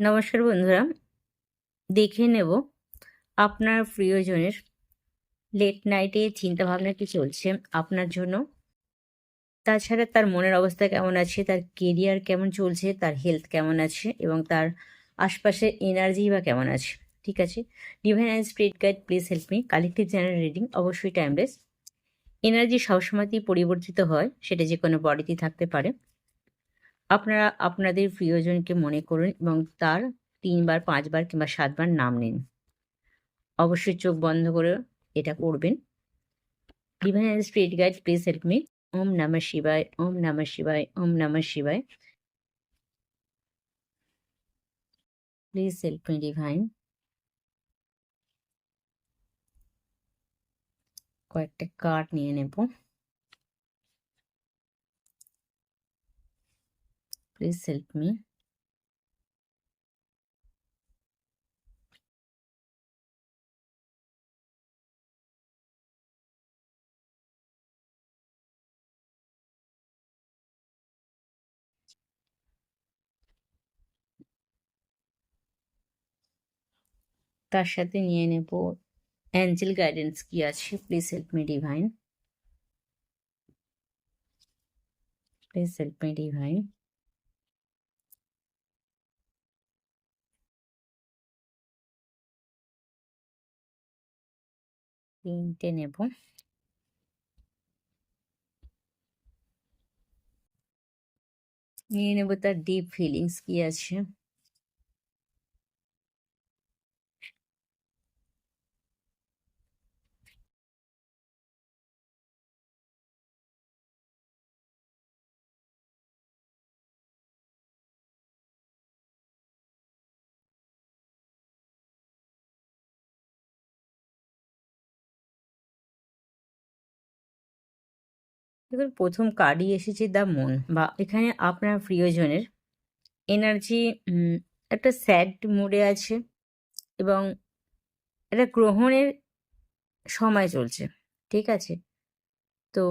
নমস্কার বন্ধুরা, দেখে নেব আপনার প্রিয়জনের লেট নাইটে চিন্তা ভাবনা কি চলছে আপনার জন্য। তাছাড়া তার মনের অবস্থা কেমন আছে, তার কেরিয়ার কেমন চলছে, তার হেলথ কেমন আছে এবং তার আশপাশে এনার্জি বা কেমন আছে, ঠিক আছে? Divine and spirit guide please help me collective channel reading অবশ্যই টাইমলেস এনার্জি সবসময়তেই পরিবর্তিত হয়, সেটা যে কোনো বডিতেই থাকতে পারে। আপনারা আপনাদের প্রিয়জনকে মনে করুন এবং তার তিনবার, পাঁচবার কিংবা সাতবার নাম নিন। অবশ্যই চোখ বন্ধ করে এটা করবেন। Divine and spirit guide please help me ওম নমঃ শিবায় ওম নমঃ শিবায় ওম নমঃ শিবায় প্লিজ হেল্প মি ডিভাইন কয়েকটা কার্ড নিয়ে নেব। প্লিজ হেল্প মি তার সাথে নিয়ে নেব অ্যাঞ্জেল গাইডেন্স কি আছে please help me divine please help me divine তিনটে নেব। নিয়ে নেব তার ডিপ ফিলিংস কি আছে? দেখুন, প্রথম কার্ডই এসেছে দ্য মুন বা এখানে আপনার প্রিয়জনের এনার্জি একটা স্যাড মুডে আছে এবং একটা গ্রহণের সময় চলছে, ঠিক আছে? তো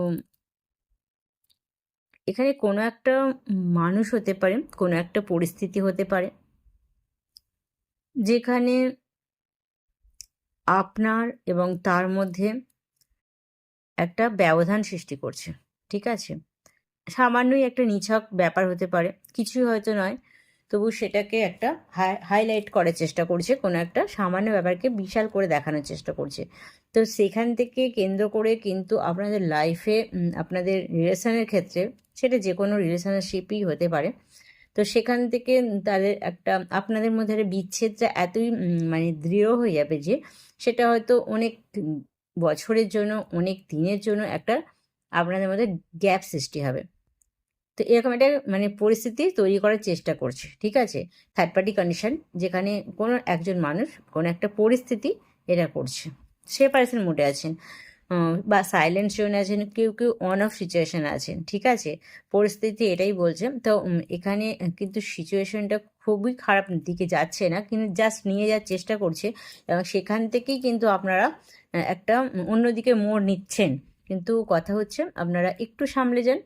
এখানে কোনো একটা মানুষ হতে পারে, কোনো একটা পরিস্থিতি হতে পারে যেখানে আপনার এবং তার মধ্যে একটা ব্যবধান সৃষ্টি করছে। ঠিক আছে? সামান্যই একটা নিছক ব্যাপার হতে পারে। কিছুই হয়তো নয়। তবু সেটাকে একটা হাই হাইলাইট করার চেষ্টা করছে। কোনো একটা সামান্য ব্যাপারকে বিশাল করে দেখানোর চেষ্টা করছে। তো সেখান থেকে কেন্দ্র করে কিন্তু আপনাদের লাইফে আপনাদের রিলেশনের ক্ষেত্রে সেটা যে কোনো রিলেশনশিপই হতে পারে। তো সেখান থেকে তাদের একটা, আপনাদের মধ্যে একটা বিচ্ছেদটা এতই মানে দৃঢ় হয়ে যাবে যে সেটা হয়তো অনেক বছরের জন্য, অনেক দিনের জন্য একটা আপনাদের মধ্যে গ্যাপ সৃষ্টি হবে। তো এরকম একটা মানে পরিস্থিতি তৈরি করার চেষ্টা করছে, ঠিক আছে? থার্ড পার্টি কন্ডিশন যেখানে কোনো একজন মানুষ কোনো একটা পরিস্থিতি এটা করছে। সে পার্সন মোটে আছেন বা সাইলেন্ট জোনে আছেন, কেউ কেউ অন অফ সিচুয়েশন আছেন, ঠিক আছে? পরিস্থিতি এটাই বলছে। তো এখানে কিন্তু সিচুয়েশনটা খুবই খারাপ দিকে যাচ্ছে না, কিন্তু জাস্ট নিয়ে যাওয়ার চেষ্টা করছে এবং সেখান থেকেই কিন্তু আপনারা একটা অন্যদিকে মোড় নিচ্ছেন। কিন্তু কথা হচ্ছে আপনারা একটু সামলে যান।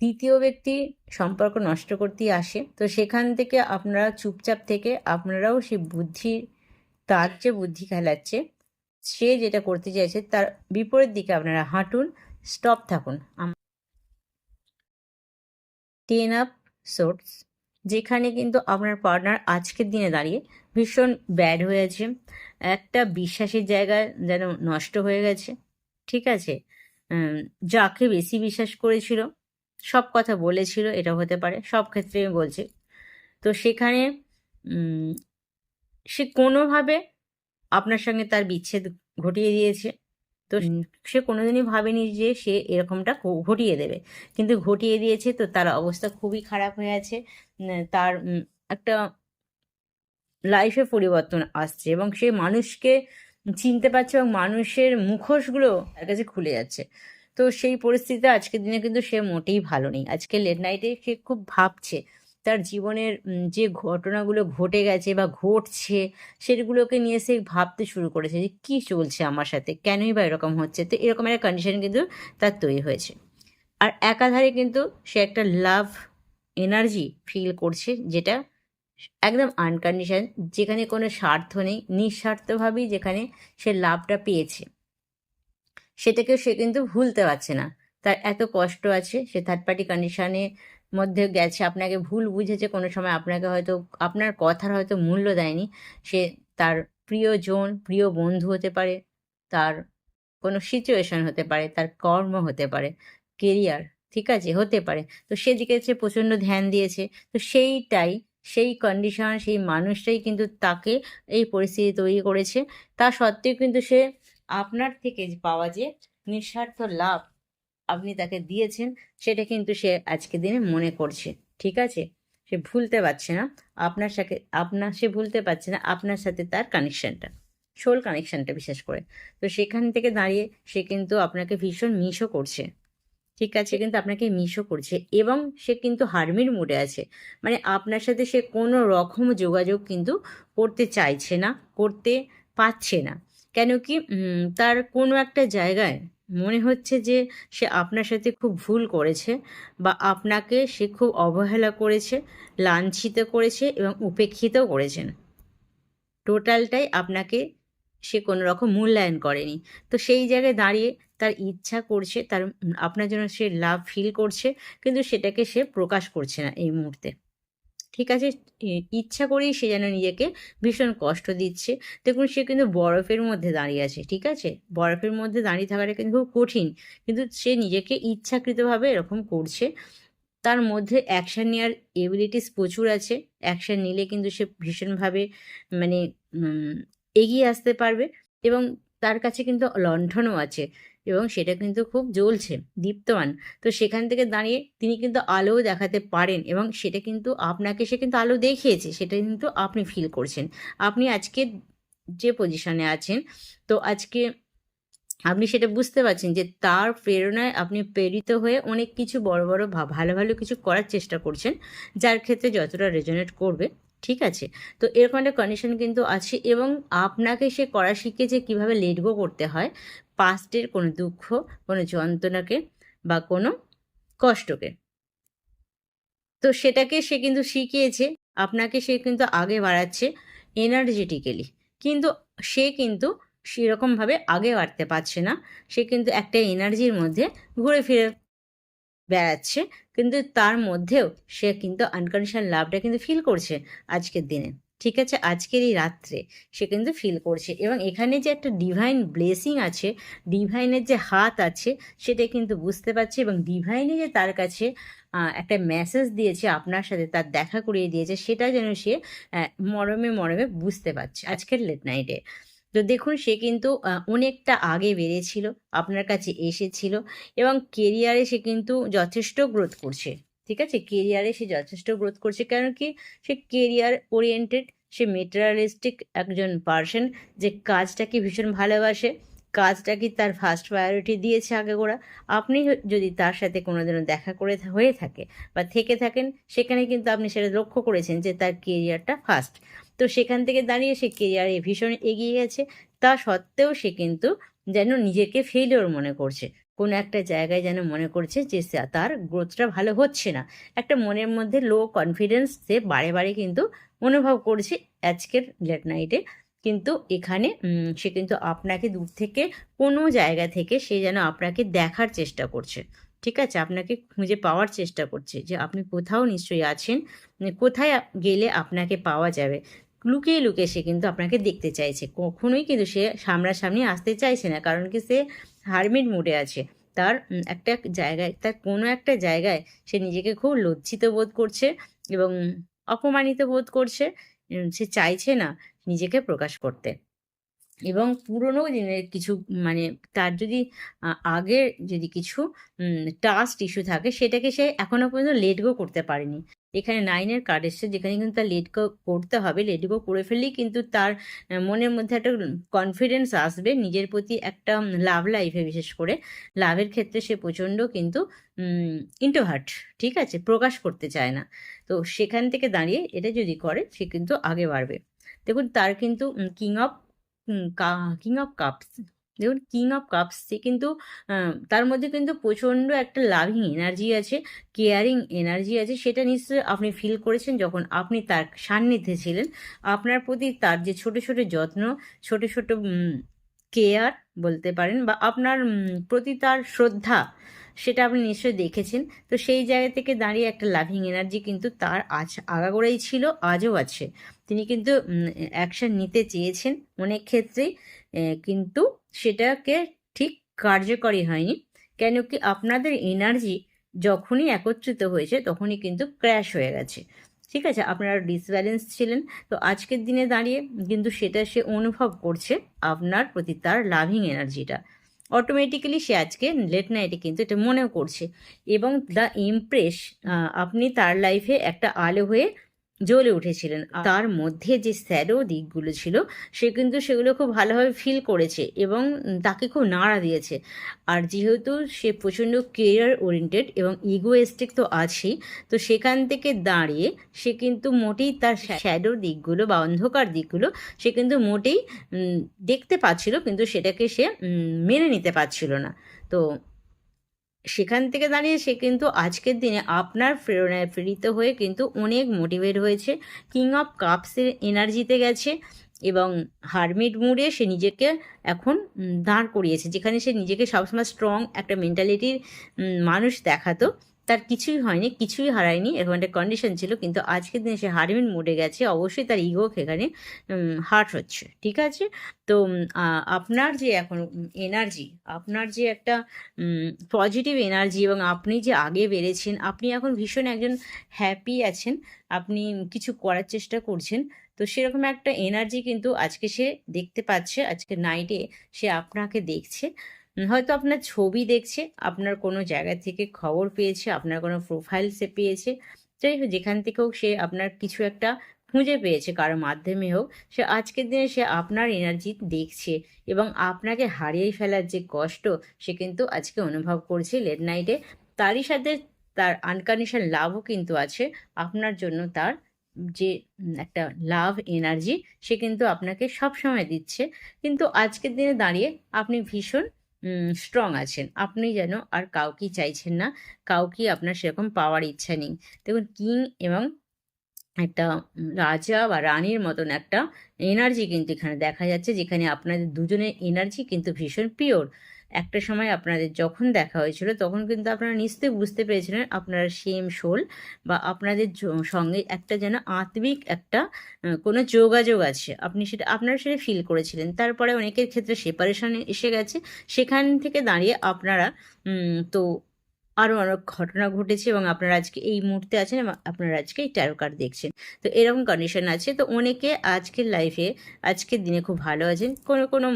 তৃতীয় ব্যক্তি সম্পর্ক নষ্ট করতেই আসে। তো সেখান থেকে আপনারা চুপচাপ থেকে আপনারাও সেই বুদ্ধি, তার যে বুদ্ধি খেলাচ্ছে, সে যেটা করতে চাইছে তার বিপরীত দিকে আপনারা হাঁটুন স্টপ থাকুন। টেন আপ সোর্স যেখানে কিন্তু আপনার পার্টনার আজকের দিনে দাঁড়িয়ে ভীষণ ব্যাড হয়েছে একটা বিশ্বাসের জায়গা যেন নষ্ট হয়ে গেছে। ঠিক আছে? যাকে বেশি বিশ্বাস করেছিল সব কথা বলেছিল এটা হতে পারে সব ক্ষেত্রে আমি বলছি। তো সেখানে সে কোনোভাবে আপনার সঙ্গে তার বিচ্ছেদ ঘটিয়ে দিয়েছে। তো সে কোনোদিনই ভাবেনি যে সে এরকমটা ঘটিয়ে দেবে। কিন্তু ঘটিয়ে দিয়েছে তো তার অবস্থা খুবই খারাপ হয়ে আছে। তার একটা লাইফে পরিবর্তন আসছে এবং সে মানুষকে চিনতে পারছে এবং মানুষের মুখোশগুলো তার কাছে খুলে যাচ্ছে। তো সেই পরিস্থিতিতে আজকের দিনে কিন্তু সে মোটেই ভালো নেই। আজকে লেট নাইটে সে খুব ভাবছে, তার জীবনের যে ঘটনাগুলো ঘটে গেছে বা ঘটছে, সেগুলোকে নিয়ে সে ভাবতে শুরু করেছে যে কী চলছে আমার সাথে, কেনই বা এরকম হচ্ছে? তো এরকম একটা কন্ডিশন কিন্তু তার তৈরি হয়েছে। আর একাধারে কিন্তু সে একটা লাভ এনার্জি ফিল করছে যেটা একদম আনকন্ডিশন যেখানে কোনো স্বার্থ নেই, নিঃস্বার্থভাবেই যেখানে সে লাভটা পেয়েছে। সেটাকে সে কিন্তু ভুলতে পারছে না। তার এত কষ্ট আছে, সে থার্ড পার্টি কন্ডিশনে মধ্যে গেছে, আপনাকে ভুল বুঝেছে, কোনো সময় আপনাকে হয়তো, আপনার কথার হয়তো মূল্য দেয়নি। সে তার প্রিয়জন, প্রিয় বন্ধু হতে পারে, তার কোনো সিচুয়েশন হতে পারে, তার কর্ম হতে পারে কেরিয়ার ঠিক আছে, হতে পারে। তো সেদিকে সে প্রচণ্ড ধ্যান দিয়েছে। তো সেইটাই সেই কন্ডিশন সেই মানুষটাই কিন্তু তাকে এই পরিস্থিতি তৈরি করেছে। তা সত্ত্বেও কিন্তু সে আপনার থেকে পাওয়া যে নিঃস্বার্থ লাভ আপনি তাকে দিয়েছেন, সেটা কিন্তু সে আজকে দিনে মনে করছে। ঠিক আছে? সে ভুলতে পারছে না। আপনার সাথে, আপনার, সে ভুলতে পারছে না আপনার সাথে তার কানেকশনটা সোল কানেকশনটা বিশেষ করে। তো সেখান থেকে দাঁড়িয়ে সে কিন্তু আপনাকে ভীষণ মিসও করছে। ঠিক আছে কিন্তু আপনাকে মিসও করছে এবং সে কিন্তু হার্মির মুডে আছে। মানে আপনার সাথে সে কোনো রকম যোগাযোগ কিন্তু করতে চাইছে না, করতে পারছে না। কেন কি তার কোনো একটা জায়গায় মনে হচ্ছে যে সে আপনার সাথে খুব ভুল করেছে বা আপনাকে সে খুব অবহেলা করেছে, লাঞ্ছিত করেছে এবং উপেক্ষিতও করেছেন। টোটালটাই আপনাকে সে কোনো রকম মূল্যায়ন করেনি। তো সেই জায়গায় দাঁড়িয়ে তার ইচ্ছা করছে, তার আপনার জন্য সে লাভ ফিল করছে, কিন্তু সেটাকে সে প্রকাশ করছে না এই মুহূর্তে। ঠিক আছে? ইচ্ছা করেই সে যেন নিজেকে ভীষণ কষ্ট দিচ্ছে। দেখুন, সে কিন্তু বরফের মধ্যে দাঁড়িয়ে আছে, ঠিক আছে? বরফের মধ্যে দাঁড়িয়ে থাকাটা কিন্তু খুব কঠিন, কিন্তু সে নিজেকে ইচ্ছাকৃতভাবে এরকম করছে। তার মধ্যে অ্যাকশান নেওয়ার এবিলিটিস প্রচুর আছে। অ্যাকশান নিলে কিন্তু সে ভীষণভাবে মানে এগিয়ে আসতে পারবে এবং তার কাছে কিন্তু লণ্ঠনও আছে এবং সেটা কিন্তু খুব জ্বলছে, দীপ্তমান। তো সেখান থেকে দাঁড়িয়ে তিনি কিন্তু আলোও দেখাতে পারেন এবং সেটা কিন্তু আপনাকে, সে কিন্তু আলো দেখিয়েছে, সেটা কিন্তু আপনি ফিল করছেন। আপনি আজকে যে পজিশনে আছেন, তো আজকে আপনি সেটা বুঝতে পারছেন যে তার প্রেরণায় আপনি প্রেরিত হয়ে অনেক কিছু বড় বড় ভালো ভালো কিছু করার চেষ্টা করছেন, যার ক্ষেত্রে যতটা রেজনেট করবে ঠিক আছে? তো এরকম একটা কন্ডিশন কিন্তু আছে এবং আপনাকে সে করা শিখেছে কীভাবে লেট গো করতে হয় পাস্টের কোনো দুঃখ, কোনো যন্ত্রণাকে বা কোনো কষ্টকে। তো সেটাকে সে কিন্তু শিখিয়েছে, আপনাকে সে কিন্তু আগে বাড়াচ্ছে এনার্জেটিক্যালি কিন্তু সে কিন্তু সেরকমভাবে আগে বাড়তে পারছে না, সে কিন্তু একটা এনার্জির মধ্যে ঘুরে ফিরে বেড়াচ্ছে। কিন্তু তার মধ্যেও সে কিন্তু আনকন্ডিশনাল লাভটা কিন্তু ফিল করছে আজকের দিনে। ঠিক আছে? আজকের এই রাত্রে সে কিন্তু ফিল করছে এবং এখানে যে একটা ডিভাইন ব্লেসিং আছে ডিভাইনের যে হাত আছে, সেটা কিন্তু বুঝতে পারছে এবং ডিভাইনে যে তার কাছে একটা মেসেজ দিয়েছে, আপনার সাথে তার দেখা করিয়ে দিয়েছে, সেটা যেন সে মরমে মরমে বুঝতে পারছে আজকের লেট নাইটে তো দেখুন, সে কিন্তু অনেকটা আগে বেড়েছিল, আপনার কাছে এসেছিল এবং কেরিয়ারে সে কিন্তু যথেষ্ট গ্রোথ করছে, ঠিক আছে? কেরিয়ারে সে যথেষ্ট গ্রোথ করছে কারণ কি? সে কেরিয়ার ওরিয়েন্টেড সে মেটেরিয়ালিস্টিক একজন পার্সন যে কাজটাকে ভীষণ ভালোবাসে, কাজটাকে তার ফার্স্ট প্রায়োরিটি দিয়েছে আগে গোড়া। আপনি যদি তার সাথে কোনোদিনও দেখা করে হয়ে থাকে বা থেকে থাকেন, সেখানে কিন্তু আপনি সেটা লক্ষ্য করেছেন যে তার কেরিয়ারটা ফার্স্ট তো সেখান থেকে দাঁড়িয়ে সে কেরিয়ারে ভীষণ এগিয়ে গেছে। তা সত্ত্বেও সে কিন্তু যেন নিজেকে ফেলিওর মনে করছে। কোনো একটা জায়গায় যেন মনে করছে যে তার গ্রোথটা ভালো হচ্ছে না। একটা মনের মধ্যে লো কনফিডেন্স সে বারে বারে কিন্তু অনুভব করছে আজকের লেট নাইটে কিন্তু এখানে সে কিন্তু আপনাকে দূর থেকে কোনো জায়গা থেকে সে যেন আপনাকে দেখার চেষ্টা করছে। ঠিক আছে? আপনাকে খুঁজে পাওয়ার চেষ্টা করছে যে আপনি কোথাও নিশ্চয়ই আছেন, কোথায় গেলে আপনাকে পাওয়া যাবে। লুকিয়ে লুকিয়ে সে কিন্তু আপনাকে দেখতে চাইছে। কখনোই কিন্তু সে সামনাসামনি আসতে চাইছে না, কারণ কি সে হারমিট মুডে আছে। তার একটা জায়গায়, তার কোনো একটা জায়গায় সে নিজেকে খুব লজ্জিত বোধ করছে এবং অপমানিত বোধ করছে সে চাইছে না নিজেকে প্রকাশ করতে। এবং পুরনো দিনের কিছু মানে তার যদি আগের যদি কিছু টাস্ট ইস্যু থাকে, সেটাকে সে এখনও পর্যন্ত লেট গো করতে পারেনি। এখানে নাইনের কার্ড এসছে, যেখানে কিন্তু তার লেট গো করতে হবে। লেট গো করে ফেললেই কিন্তু তার মনের মধ্যে একটা কনফিডেন্স আসবে নিজের প্রতি একটা লাভ লাইফে বিশেষ করে। লাভের ক্ষেত্রে সে প্রচণ্ড কিন্তু ইন্টোহার্ট ঠিক আছে? প্রকাশ করতে চায় না। তো সেখান থেকে দাঁড়িয়ে এটা যদি করে, সে কিন্তু আগে বাড়বে। দেখুন, তার কিন্তু king of king of cups দেখুন কিং অফ কাপস সে কিন্তু তার মধ্যে কিন্তু প্রচণ্ড একটা লাভিং এনার্জি আছে কেয়ারিং এনার্জি আছে, সেটা নিশ্চয়ই আপনি ফিল করেছেন যখন আপনি তার সান্নিধ্যে ছিলেন। আপনার প্রতি তার যে ছোট ছোট যত্ন, ছোট ছোট কেয়ার বলতে পারেন বা আপনার প্রতি তার শ্রদ্ধা, সেটা আপনি নিশ্চয়ই দেখেছেন। তো সেই জায়গা থেকে দাঁড়িয়ে একটা লাভিং এনার্জি কিন্তু তার আজ আগাগোড়াই ছিল, আজও আছে। তিনি কিন্তু অ্যাকশন নিতে চেয়েছেন অনেক ক্ষেত্রেই কিন্তু সেটাকে ঠিক কার্যকরী হয়নি কেন কি আপনাদের এনার্জি যখনই একত্রিত হয়েছে তখনই কিন্তু ক্র্যাশ হয়ে গেছে। ঠিক আছে, আপনারা ডিসব্যালেন্স ছিলেন, তো আজকের দিনে দাঁড়িয়ে কিন্তু সেটা সে অনুভব করছে আপনার প্রতি তার লাভিং এনার্জিটা অটোমেটিক্যালি সে আজকে লেট নাইটে কিন্তু এটা মনেও করছে এবং দ্য ইমপ্রেস আপনি তার লাইফে একটা আলো হয়ে জ্বলে উঠেছিলেন। তার মধ্যে যে স্যারো দিকগুলো ছিল সে কিন্তু সেগুলো খুব ভালোভাবে ফিল করেছে এবং তাকে খুব নাড়া দিয়েছে। আর যেহেতু সে প্রচণ্ড কেয়ার ওরিয়েন্টেড এবং ইগোয়েস্টিক তো আছেই তো সেখান থেকে দাঁড়িয়ে সে কিন্তু মোটেই তার শ্যাডো দিকগুলো বা অন্ধকার দিকগুলো সে কিন্তু মোটেই দেখতে পাচ্ছিল কিন্তু সেটাকে সে মেনে নিতে পারছিল না। তো সেখান থেকে দাঁড়িয়ে সে কিন্তু আজকের দিনে আপনার প্রেরণায় প্রেরিত হয়ে কিন্তু অনেক মোটিভেট হয়েছে। কিং অফ কাপসের এনার্জিতে গেছে এবং হারমিট মুডে সে নিজেকে এখন দাঁড় করিয়েছে, যেখানে সে নিজেকে সবসময় স্ট্রং একটা মেন্টালিটির মানুষ দেখাতো। তার কিছুই হয়নি, কিছুই হারায়নি, এরকম একটা কন্ডিশন ছিল, কিন্তু আজকের দিনে সে হারমিন মুডে গেছে, অবশ্যই তার ইগো সেখানে হার্ট হচ্ছে, ঠিক আছে? তো আপনার যে এখন এনার্জি আপনার যে একটা পজিটিভ এনার্জি এবং আপনি যে আগে বেড়েছেন, আপনি এখন ভীষণ একজন হ্যাপি আছেন, আপনি কিছু করার চেষ্টা করছেন, তো সেরকম একটা এনার্জি কিন্তু আজকে সে দেখতে পাচ্ছে আজকে নাইটে সে আপনাকে দেখছে। হয়তো আপনার ছবি দেখছে, আপনার কোনো জায়গা থেকে খবর পেয়েছে, আপনার কোনো প্রোফাইল সে পেয়েছে। যাই হোক, যেখান থেকে হোক সে আপনার কিছু একটা খুঁজে পেয়েছে কারোর মাধ্যমে হোক। সে আজকের দিনে সে আপনার এনার্জি দেখছে এবং আপনাকে হারিয়ে ফেলার যে কষ্ট, সে কিন্তু আজকে অনুভব করছে লেট নাইটে তারই সাথে তার আনকন্ডিশন লাভও কিন্তু আছে। আপনার জন্য তার যে একটা লাভ এনার্জি সে কিন্তু আপনাকে সব সময় দিচ্ছে। কিন্তু আজকের দিনে দাঁড়িয়ে আপনি ভীষণ স্ট্রং আছেন। আপনি যেন আর কাউকেই চাইছেন না কাউকেই আপনার সেরকম পাওয়ার ইচ্ছা নেই। দেখুন কিং এবং একটা রাজা বা রানীর মতন একটা এনার্জি কিন্তু এখানে দেখা যাচ্ছে, যেখানে আপনাদের দুজনের এনার্জি কিন্তু ভীষণ পিওর একটা সময় আপনাদের যখন দেখা হয়েছিল, তখন কিন্তু আপনারা নিশ্চয়ই বুঝতে পেরেছিলেন আপনারা সেম সোল বা আপনাদের সঙ্গে একটা যেন আত্মিক একটা কোনো যোগাযোগ আছে। আপনি সেটা, আপনারা সেটা ফিল করেছিলেন। তারপরে অনেকের ক্ষেত্রে সেপারেশন এসে গেছে। সেখান থেকে দাঁড়িয়ে আপনারা তো আরও অনেক ঘটনা ঘটেছে এবং আপনারা আজকে এই মুহূর্তে আছেন এবং আপনারা আজকে এই ট্যারো কার্ড দেখছেন। তো এরকম কন্ডিশন আছে। তো অনেকে আজকের লাইফে আজকের দিনে খুব ভালো আছেন। কোনো কোনো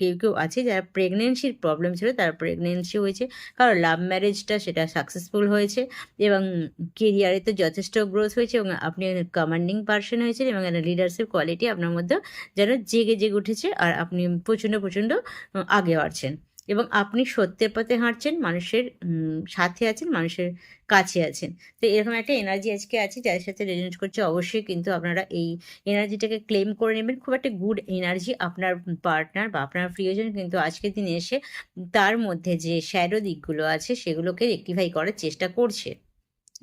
কেউ কেউ আছে যারা প্রেগনেন্সির প্রবলেম ছিল, তার প্রেগনেন্সি হয়েছে। কারণ লাভ ম্যারেজটা সেটা সাকসেসফুল হয়েছে এবং কেরিয়ারে তো যথেষ্ট গ্রোথ হয়েছে এবং আপনি কমান্ডিং পার্সন হয়েছেন এবং একটা লিডারশিপ কোয়ালিটি আপনার মধ্যে যেন জেগে জেগে উঠেছে আর আপনি প্রচণ্ড প্রচণ্ড আগে বাড়ছেন। এবং আপনি সত্যের পথে হাঁটছেন, মানুষের সাথে আছেন, মানুষের কাছে আছেন। তো এরকম একটা এনার্জি আজকে আছে, যার সাথে রেজনেট করছে, অবশ্যই কিন্তু আপনারা এই এনার্জিটাকে ক্লেম করে নেবেন। খুব একটা গুড এনার্জি আপনার পার্টনার বা আপনার প্রিয়জন কিন্তু আজকের দিনে এসে তার মধ্যে যে শ্যাডো দিকগুলো আছে, সেগুলোকে রেক্টিফাই করার চেষ্টা করছে।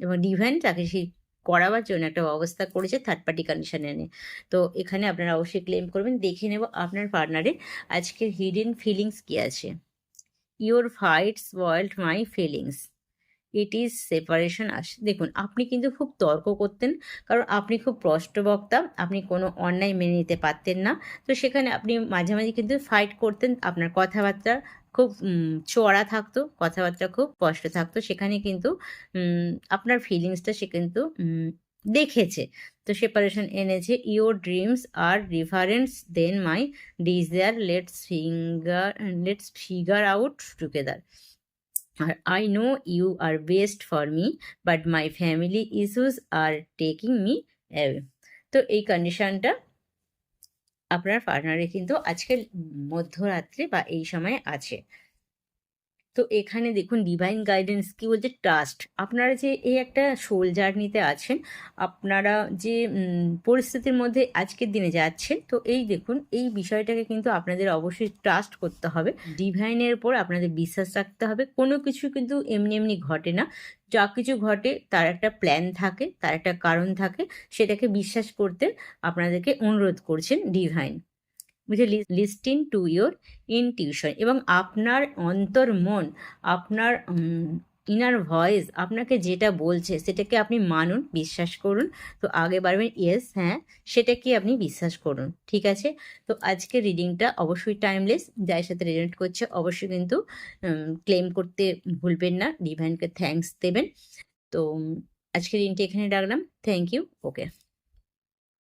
এবং ডিভাইন তাকে সেই করাবার জন্য একটা ব্যবস্থা করেছে থার্ড পার্টি কন্ডিশনে এনে তো এখানে আপনারা অবশ্যই ক্লেম করবেন। দেখে নেব আপনার পার্টনারের আজকের হিডেন ফিলিংস কি আছে। Your fight spoiled my feelings it is separation us, দেখুন, আপনি কিন্তু খুব তর্ক করতেন, কারণ আপনি খুব প্রষ্টবক্তা আপনি কোনো অন্যায় মেনে নিতে পারতেন না। তো সেখানে আপনি মাঝে মাঝে কিন্তু ফাইট করতেন, আপনার কথাবার্তা খুব চড়া থাকতো, কথাবার্তা খুব কষ্ট থাকতো। সেখানে কিন্তু আপনার ফিলিংসটা সে কিন্তু দেখেছে। তো সেপারেশন এনেছে your dreams are reference then my desire let's finger let's figure out together R I know you are best for me but my family issues are taking me away তো এই কন্ডিশনটা আপনার পার্টনারে কিন্তু আজকে মধ্যরাত্রে বা এই সময়ে আছে। তো এখানে দেখুন ডিভাইন গাইডেন্স কি বলছে? ট্রাস্ট আপনারা যে এই একটা সোল জার্নিতে আছেন, আপনারা যে পরিস্থিতির মধ্যে আজকের দিনে যাচ্ছেন, তো এই দেখুন, এই বিষয়টাকে কিন্তু আপনাদের অবশ্যই ট্রাস্ট করতে হবে। ডিভাইনের উপর আপনাদের বিশ্বাস রাখতে হবে। কোনো কিছু কিন্তু এমনি এমনি ঘটে না। যা কিছু ঘটে, তার একটা প্ল্যান থাকে, তার একটা কারণ থাকে, সেটাকে বিশ্বাস করতে আপনাদেরকে অনুরোধ করছেন ডিভাইন বুঝে লিস্টিন টু ইয়োর ইনটিউশন এবং আপনার অন্তর মন, আপনার ইনার ভয়েস আপনাকে যেটা বলছে, সেটাকে আপনি মানুন, বিশ্বাস করুন। তো আগে বাড়বেন ইয়েস হ্যাঁ সেটাকে আপনি বিশ্বাস করুন, ঠিক আছে? তো আজকে রিডিংটা অবশ্যই টাইমলেস যার সাথে রেজনেট করছে, অবশ্যই কিন্তু ক্লেম করতে ভুলবেন না ডিভাইনকে থ্যাঙ্কস দেবেন। তো আজকে রিডিংটি এখানে রাখলাম। Thank you okay